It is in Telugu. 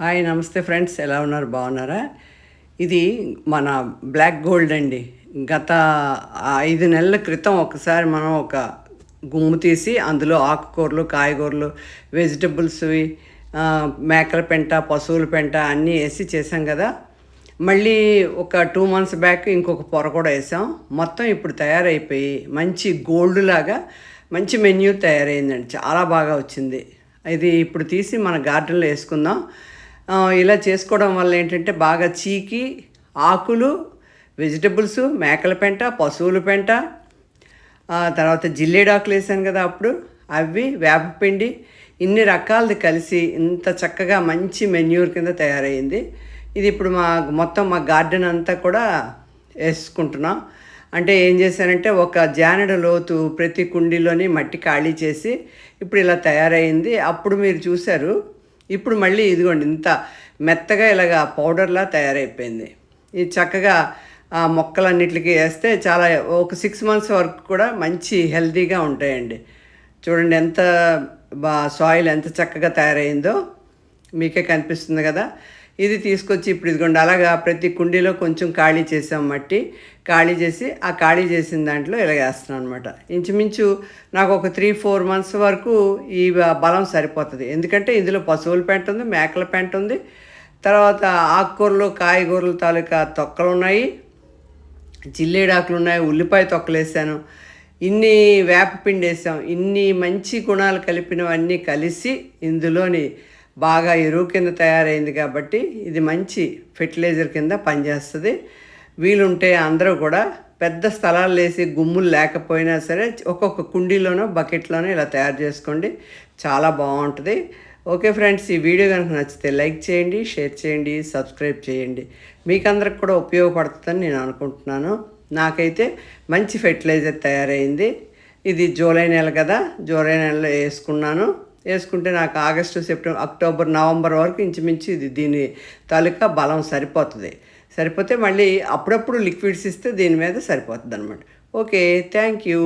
హాయ్ నమస్తే ఫ్రెండ్స్. ఎలా ఉన్నారు? బాగున్నారా? ఇది మన బ్లాక్ గోల్డ్ అండి. గత ఐదు నెలల క్రితం ఒకసారి మనం ఒక గుమ్ము తీసి అందులో ఆకుకూరలు కాయగూరలు వెజిటబుల్స్వి మేకల పెంట పశువుల పెంట అన్నీ వేసి చేసాం కదా. మళ్ళీ ఒక టూ మంత్స్ బ్యాక్ ఇంకొక పొర కూడా వేసాం. మొత్తం ఇప్పుడు తయారైపోయి మంచి గోల్డ్ లాగా మంచి మెన్యూ తయారైందండి. చాలా బాగా వచ్చింది. ఇది ఇప్పుడు తీసి మన గార్డెన్లో వేసుకుందాం. ఇలా చేసుకోవడం వల్ల ఏంటంటే బాగా చీకి ఆకులు వెజిటబుల్స్ మేకల పెంట పశువుల పెంట తర్వాత జిల్లేడాకులు వేసాను కదా అప్పుడు అవి వేపపిండి ఇన్ని రకాలది కలిసి ఇంత చక్కగా మంచి మెన్యూర్ కింద తయారైంది. ఇది ఇప్పుడు మా మొత్తం మా గార్డెన్ అంతా కూడా వేసుకుంటున్నాం. అంటే ఏం చేశానంటే ఒక జానెడ లోతు ప్రతి కుండీలోని మట్టి ఖాళీ చేసి ఇప్పుడు ఇలా తయారైంది. అప్పుడు మీరు చూశారు ఇప్పుడు మళ్ళీ ఇదిగోండి ఇంత మెత్తగా ఇలాగా పౌడర్లా తయారైపోయింది. ఇది చక్కగా ఆ మొక్కలన్నిటికీ వేస్తే చాలా ఒక సిక్స్ మంత్స్ వరకు కూడా మంచి హెల్తీగా ఉంటాయండి. చూడండి ఎంత బా సాయిల్ ఎంత చక్కగా తయారైందో మీకే కనిపిస్తుంది కదా. ఇది తీసుకొచ్చి ఇప్పుడు ఇదిగోండి అలాగా ప్రతి కుండీలో కొంచెం ఖాళీ చేసాం మట్టి ఖాళీ చేసి ఆ ఖాళీ చేసిన దాంట్లో ఇలా వేస్తున్నాను అనమాట ఇంచుమించు నాకు ఒక త్రీ ఫోర్ మంత్స్ వరకు ఈ బలం సరిపోతుంది. ఎందుకంటే ఇందులో పశువుల పెంట ఉంది మేకల పెంట ఉంది. తర్వాత ఆకుకూరలు కాయగూరలు తాలూకా తొక్కలు ఉన్నాయి జిల్లేడాకులు ఉన్నాయి ఉల్లిపాయ తొక్కలు వేసాను. ఇన్ని వేపపిండి వేసాం. ఇన్ని మంచి గుణాలు కలిపినవన్నీ కలిసి ఇందులోని బాగా ఎరువు కింద తయారైంది కాబట్టి ఇది మంచి ఫెర్టిలైజర్ కింద పనిచేస్తుంది. వీలుంటే అందరూ కూడా పెద్ద స్థలాలు వేసి గుమ్ములు లేకపోయినా సరే ఒక్కొక్క కుండీలోనో బకెట్లోనో ఇలా తయారు చేసుకోండి. చాలా బాగుంటుంది. ఓకే ఫ్రెండ్స్ ఈ వీడియో కనుక నచ్చితే లైక్ చేయండి షేర్ చేయండి సబ్స్క్రైబ్ చేయండి. మీకు అందరికి కూడా ఉపయోగపడుతుందని నేను అనుకుంటున్నాను. నాకైతే మంచి ఫెర్టిలైజర్ తయారైంది. ఇది జూలై నెల కదా జూలై నెలలో వేసుకున్నాను. వేసుకుంటే నాకు ఆగస్టు సెప్టెంబర్ అక్టోబర్ నవంబర్ వరకు ఇంచుమించు ఇది దీని తాలూకా బలం సరిపోతుంది. సరిపోతే మళ్ళీ అప్పుడప్పుడు లిక్విడ్స్ ఇస్తే దీని మీద సరిపోతుంది అనమాట ఓకే థ్యాంక్ యూ.